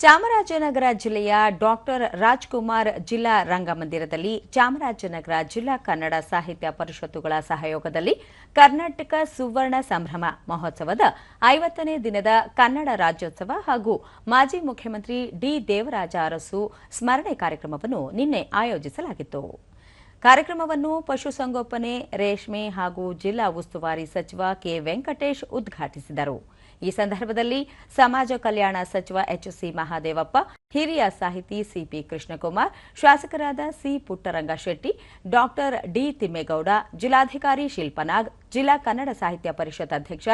ಚಾಮರಾಜನಗರ ಜಿಲ್ಲೆಯ ಡಾಕ್ಟರ್ ರಾಜ್ಕುಮಾರ್ ಜಿಲ್ಲಾ ರಂಗಮಂದಿರದಲ್ಲಿ ಚಾಮರಾಜನಗರ ಜಿಲ್ಲಾ ಕನ್ನಡ ಸಾಹಿತ್ಯ ಪರಿಷತ್ತುಗಳ ಸಹಯೋಗದಲ್ಲಿ ಕರ್ನಾಟಕ ಸುವರ್ಣ ಸಂಭ್ರಮ ಮಹೋತ್ಸವದ ಐವತ್ತನೇ ದಿನದ ಕನ್ನಡ ರಾಜ್ಯೋತ್ಸವ ಹಾಗೂ ಮಾಜಿ ಮುಖ್ಯಮಂತ್ರಿ ಡಿ ದೇವರಾಜ ಅರಸು ಸ್ಮರಣೆ ಕಾರ್ಯಕ್ರಮವನ್ನು ನಿನ್ನೆ ಆಯೋಜಿಸಲಾಗಿತ್ತು. ಕಾರ್ಯಕ್ರಮವನ್ನು ಪಶುಸಂಗೋಪನೆ, ರೇಷ್ಮೆ ಹಾಗೂ ಜಿಲ್ಲಾ ಉಸ್ತುವಾರಿ ಸಚಿವ ಕೆ ವೆಂಕಟೇಶ್ ಉದ್ಘಾಟಿಸಿದರು. ಈ ಸಂದರ್ಭದಲ್ಲಿ ಸಮಾಜ ಕಲ್ಯಾಣ ಸಚಿವ ಎಚ್ಸಿ ಮಹಾದೇವಪ್ಪ, ಹಿರಿಯ ಸಾಹಿತಿ ಸಿಪಿ ಕೃಷ್ಣಕುಮಾರ್, ಶಾಸಕರಾದ C Puttaranga Shetty, doctor D Thimmegowda, ಜಿಲ್ಲಾಧಿಕಾರಿ ಶಿಲ್ಪನಾಗ್, ಜಿಲ್ಲಾ ಕನ್ನಡ ಸಾಹಿತ್ಯ ಪರಿಷತ್ ಅಧ್ಯಕ್ಷ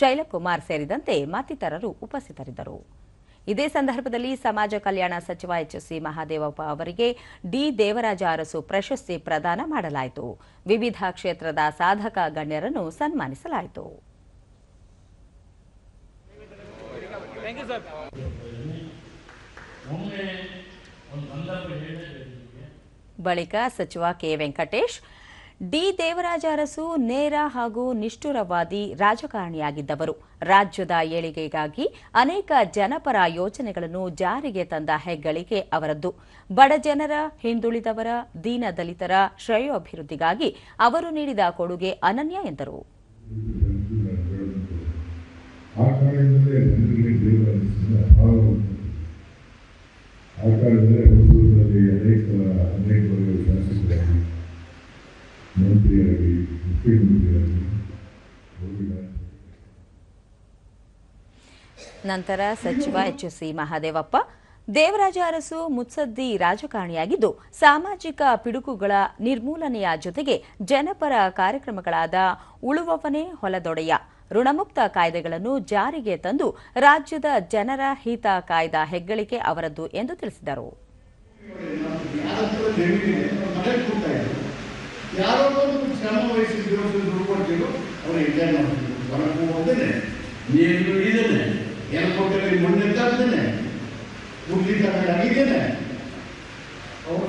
ಶೈಲಕುಮಾರ್ ಸೇರಿದಂತೆ ಮತ್ತಿತರರು ಉಪಸ್ಥಿತರಿದ್ದರು. ಇದೇ ಸಂದರ್ಭದಲ್ಲಿ ಸಮಾಜ ಕಲ್ಯಾಣ ಸಚಿವ ಎಚ್ಸಿ ಮಹಾದೇವಪ್ಪ ಅವರಿಗೆ ಡಿ ದೇವರಾಜ ಅರಸು ಪ್ರಶಸ್ತಿ ಪ್ರದಾನ ಮಾಡಲಾಯಿತು. ವಿವಿಧ ಕ್ಷೇತ್ರದ ಸಾಧಕ ಗಣ್ಯರನ್ನು ಸನ್ಮಾನಿಸಲಾಯಿತು. ಬಳಿಕ ಸಚಿವ ಕೆ ವೆಂಕಟೇಶ್ ಡಿ ದೇವರಾಜ ಅರಸು ನೇರ ಹಾಗೂ ನಿಷ್ಠುರವಾದಿ ರಾಜಕಾರಣಿಯಾಗಿದ್ದವರು. ರಾಜ್ಯದ ಏಳಿಗೆಗಾಗಿ ಅನೇಕ ಜನಪರ ಯೋಜನೆಗಳನ್ನು ಜಾರಿಗೆ ತಂದ ಹೆಗ್ಗಳಿಕೆ ಅವರದ್ದು. ಬಡ ಜನರ, ಹಿಂದುಳಿದವರ, ದೀನ ದಲಿತರ ಶ್ರೇಯೋಭಿವೃದ್ಧಿಗಾಗಿ ಅವರು ನೀಡಿದ ಕೊಡುಗೆ ಅನನ್ಯ ಎಂದರು. ಆ ಮುಖ್ಯಮಂತ್ರಿಯಾಗಿ ನಂತರ ಸಚಿವ ಎಚ್ ಸಿ ಮಹಾದೇವಪ್ಪ ದೇವರಾಜ ಅರಸು ಮುತ್ಸದ್ದಿ ರಾಜಕಾರಣಿಯಾಗಿದ್ದು ಸಾಮಾಜಿಕ ಪಿಡುಕುಗಳ ನಿರ್ಮೂಲನೆಯ ಜೊತೆಗೆ ಜನಪರ ಕಾರ್ಯಕ್ರಮಗಳಾದ ಉಳುವವನೇ ಹೊಲದೊಡೆಯ ಋಣಮುಕ್ತ ಕಾಯ್ದೆಗಳನ್ನು ಜಾರಿಗೆ ತಂದು ರಾಜ್ಯದ ಜನರ ಹಿತ ಕಾಯ್ದ ಹೆಗ್ಗಳಿಕೆ ಅವರದ್ದು ಎಂದು ತಿಳಿಸಿದರು. ಶ್ರಮ ವಹಿಸಿ ದುಡ್ಡು ಕೊಡ್ತಿದ್ರು ಅವ್ರು ಎಂಜಾಯ್ ಮಾಡ್ತಿದ್ರು ಹೊರಗೂ ಹೋಗ್ದೇನೆ ನೀರು ಇದ್ದೇನೆ ಏರ್ಪೋರ್ಟಲ್ಲಿ ಮಣ್ಣು ಎತ್ತಾಗ್ತೇನೆ ಕುಡ್ಲಿಕ್ಕೆ ತಗೊಂಡಾಗಿದ್ದೇನೆ ಅವರು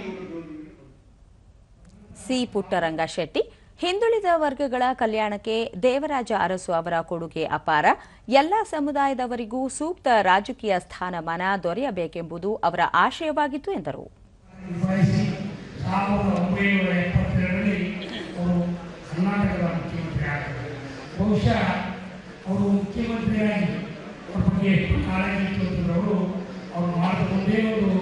ಇವರು ಸಿ ಪುಟ್ಟರಂಗ ಶೆಟ್ಟಿ, ಹಿಂದುಳಿದ ವರ್ಗಗಳ ಕಲ್ಯಾಣಕ್ಕೆ ದೇವರಾಜ ಅರಸು ಅವರ ಕೊಡುಗೆ ಅಪಾರ. ಎಲ್ಲ ಸಮುದಾಯದವರಿಗೂ ಸೂಕ್ತ ರಾಜಕೀಯ ಸ್ಥಾನಮಾನ ದೊರೆಯಬೇಕೆಂಬುದು ಅವರ ಆಶಯವಾಗಿತ್ತು ಎಂದರು. ವಿಚಾರ. ಅವರು ಮುಖ್ಯಮಂತ್ರಿಯಾಗಿ ಅವ್ರ ಬಗ್ಗೆ ಕಾಳಜಿ ಅವರು ಅವ್ರು ಮಾಡಿದ ಒಂದೇ ಒಂದು